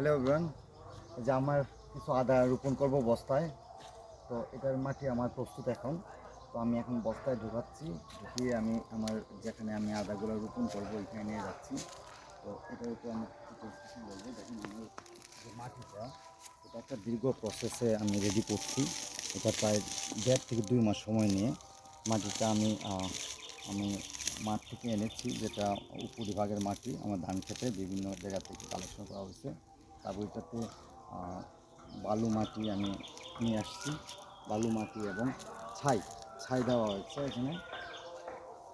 Hello everyone যে আমার কিছু আদা রোপণ করব বস্তায়। তো এটার মাটি আমার প্রস্তুত এখন। তো আমি এখন বস্তায় ঢোকাচ্ছি। ঢুকিয়ে আমি আমার যেখানে আমি আদাগুলো রোপণ করব, ওইখানে নিয়ে যাচ্ছি। তো এটার উপর আমি কিছু বলব দেখেন আমার যে মাটিটা, এটা একটা দীর্ঘ প্রসেসে আমি রেডি করছি। এটা প্রায় দেড় থেকে দুই মাস সময় নিয়ে মাটিটা আমি আমি মাঠ থেকে এনেছি, যেটা উপরিভাগের মাটি, আমার ধান খেতে বিভিন্ন জায়গা থেকে কালেকশন করা হয়েছে। তারপর ওইটাতে বালু মাটি আমি নিয়ে আসছি। বালু মাটি এবং ছাই ছাই দেওয়া হয়েছে এখানে।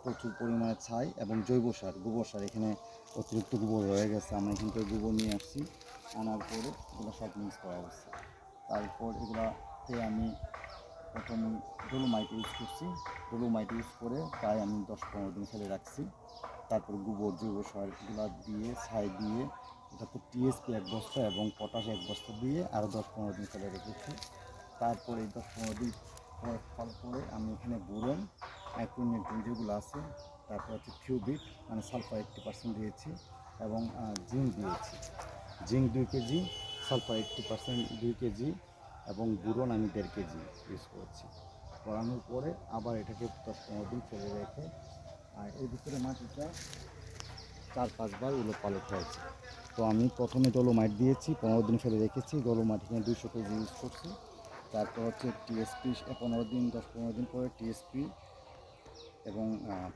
প্রচুর পরিমাণে ছাই এবং জৈব সার, গোবর সার এখানে অতিরিক্ত গোবর রয়ে গেছে। আমরা এখান থেকে গোবর নিয়ে আসছি, আনার পরে এগুলো সব মিক্স করা হয়েছে। তারপর এগুলাতে আমি প্রথম ডোলোমাইট ইউজ করছি। ডোলোমাইট ইউজ করে প্রায় আমি দশ পনেরো দিন ফেলে রাখছি। তারপর গোবর, জৈব সার এগুলো দিয়ে, ছাই দিয়ে এটাতে টিএসপি এক বস্তা এবং পটাশ এক বস্তা দিয়ে আরও দশ পনেরো দিন ফেলে রেখেছি। তারপরে এই দশ পনেরো দিন ফল করে আমি এখানে বোরন মাইক্রোনিউট্রিন যেগুলো আছে, তারপর হচ্ছে কিউবিক মানে সালফার এইট্টি পার্সেন্ট দিয়েছি এবং জিঙ্ক দিয়েছি। জিঙ্ক দুই কেজি, সালফার এইট্টি পার্সেন্ট দুই কেজি এবং বুরন আমি দেড় কেজি ইউজ করেছি। করানোর পরে আবার এটাকে দশ পনেরো দিন ফেলে রেখে, আর এর ভিতরে মাটিটা চার পাঁচবার উলট পালট হয়েছে। তো আমি প্রথমে ডলোমাইট দিয়েছি, পনেরো দিন ফেলে রেখেছি, ডলোমাইট এখানে দুইশো কেজি ইউজ করছি। তারপর হচ্ছে টিএসপি পনেরো দিন, দশ পনেরো দিন পরে টিএসপি এবং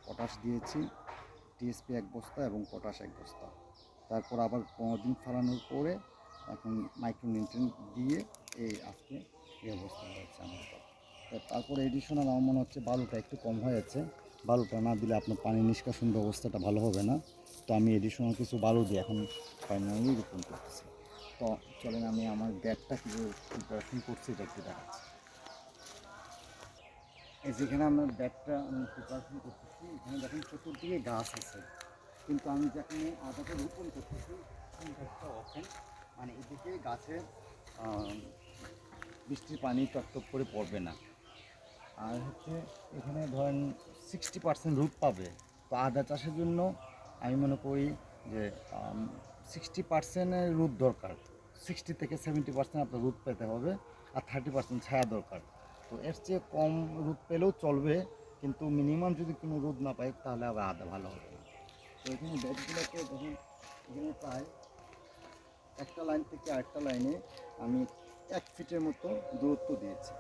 পটাশ দিয়েছি। টিএসপি এক বস্তা এবং পটাশ এক বস্তা। তারপর আবার পনেরো দিন ফালানোর পরে এখন মাইক্রোনিউট্রিন দিয়ে এই আজকে এই অবস্থা হয়েছে আমার তারপরে এডিশনাল আমার মনে হচ্ছে বালুটা একটু কম হয়েছে বালুটা না দিলে আপনার পানি নিষ্কাশন ব্যবস্থাটা ভালো হবে না। তো আমি এডিশনাল কিছু বালু দিয়ে এখন ফাইনালি রোপণ করতেছি। তো চলেন আমি আমার ব্যাগটা কীভাবে প্রিপারেশন করছি, এটা একটু এই যেখানে আমার ব্যাগটা আমি প্রিপারেশন করতেছি, এখানে দেখেন চতুর্দিকে গাছ আছে। কিন্তু আমি যেখানে আদাটা রোপণ করতেছি, এই গাছটা ওপেন মানে এদিকে গাছের বৃষ্টির পানি টপটপ করে পড়বে না। আর হচ্ছে এখানে ধরেন সিক্সটি পার্সেন্ট রুট পাবে। তো আদা চাষের জন্য আমি মনে করি যে সিক্সটি পার্সেন্টের রুট দরকার। সিক্সটি থেকে সেভেন্টি পার্সেন্ট আপনার রুট পেতে হবে আর থার্টি পার্সেন্ট ছায়া দরকার। তো এর চেয়ে কম রুট পেলেও চলবে, কিন্তু মিনিমাম যদি কোনো রুট না পাই, তাহলে আবার আদা ভালো হবে না। তো এখানে ব্যাগগুলোকে দেখুন এখানে প্রায় একটা লাইন থেকে আরেকটা লাইনে আমি এক ফিটের মতো দূরত্ব দিয়েছি।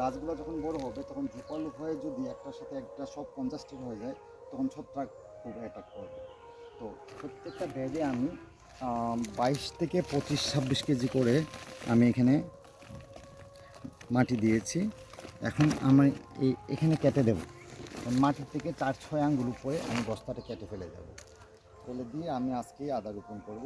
গাছগুলো যখন বড় হবে, তখন ঝোপালো হয়ে যদি একটার সাথে একটা সব কনজাস্টেড হয়ে যায়, তখন ছত্রাক খুব অ্যাটাক করবে। তো প্রত্যেকটা ব্যাগে আমি বাইশ থেকে পঁচিশ, ছাব্বিশ কেজি করে আমি এখানে মাটি দিয়েছি। এখন আমি এই, এখানে কেটে দেবো। মাটি থেকে চার, ছয় আঙ্গুল উপরে আমি বস্তাটা কেটে ফেলে যাব ফেলে দিয়ে আমি আজকেই আদা রোপণ করব।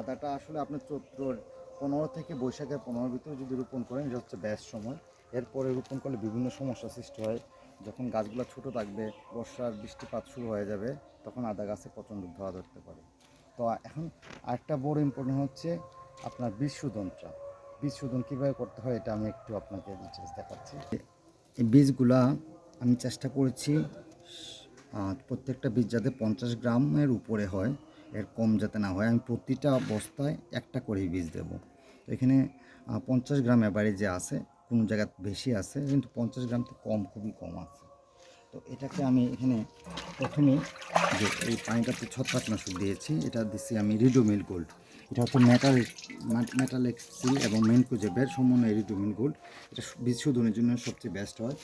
আদাটা আসলে আপনার চৈত্রর পনেরো থেকে বৈশাখের পনেরোর ভিতরে যদি রোপণ করেন, এটা হচ্ছে ব্যাস সময়। এরপরে রোপণ করলে বিভিন্ন সমস্যা সৃষ্টি হয়। যখন গাছগুলো ছোট থাকবে, বর্ষার বৃষ্টিপাত শুরু হয়ে যাবে, তখন আদা গাছে প্রচণ্ড ধোয়া ধরতে পারে। তো এখন আরেকটা বড় ইম্পর্টেন্ট হচ্ছে আপনার বীজ শোধনটা। বীজ শোধন কীভাবে করতে হয় এটা আমি একটু আপনাকে ডিটেলস দেখাচ্ছি। এই বীজগুলা আমি চেষ্টা করেছি প্রত্যেকটা বীজ যাতে পঞ্চাশ গ্রামের উপরে হয়, এর কম যাতে না হয়। আমি প্রতিটা বস্তায় একটা করেই বীজ দেবো। তো এখানে পঞ্চাশ গ্রাম যে আছে। কোনো জায়গায় বেশি আছে, কিন্তু পঞ্চাশ গ্রাম তো কম, খুবই কম আছে। তো এটাকে আমি এখানে প্রথমে যে এই পানিটাতে ছত্রাকনাশক দিয়েছি, এটা দিচ্ছি আমি রিডোমিল গোল্ড। এটা হচ্ছে মেটাল মেটাল এক্সিল এবং মেনকুজেবের সমন্বয় রিডোমিল গোল্ড। এটা বীজ শোধনের জন্য সবচেয়ে বেস্ট হয়।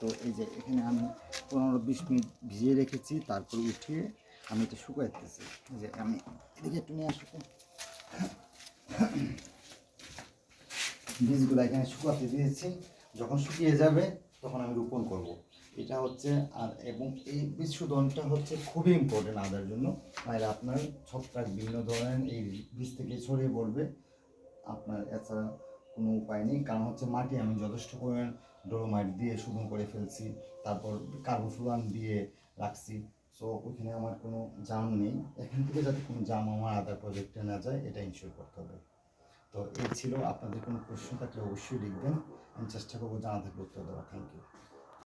তো এই যে এখানে আমি পনেরো বিশ মিনিট ভিজিয়ে রেখেছি, তারপর উঠিয়ে আমি এটা শুকাইতেছি। যে আমি এদিকে একটু নিয়ে আসো। তো। বীজগুলো এখানে শুকাতে দিয়েছি। যখন শুকিয়ে যাবে, তখন আমি রোপণ করব। এটা হচ্ছে আর এবং এই বীজ শোধনটা হচ্ছে খুবই ইম্পর্টেন্ট আদার জন্য। নাহলে আপনার ছত্রাক বিভিন্ন ধরনের এই বীজ থেকে ছড়িয়ে পড়বে। আপনার এছাড়া কোনো উপায় নেই। কারণ হচ্ছে মাটি আমি যথেষ্ট পরিমাণ ডোলোমাইট দিয়ে শোধন করে ফেলছি। তারপর কার্বোফ্লুরান দিয়ে রাখছি। সো ওইখানে আমার কোনো জাম নেই। এখান থেকে যাতে কোনো জাম আমার আদার প্রজেক্টে না যায় এটা ইনশিওর করতে হবে। তো এই ছিল আপনাদের কোনো প্রশ্ন থাকলে অবশ্যই লিখবেন। আমি চেষ্টা করব জানাতে গুরুত্ব দেওয়া। Thank you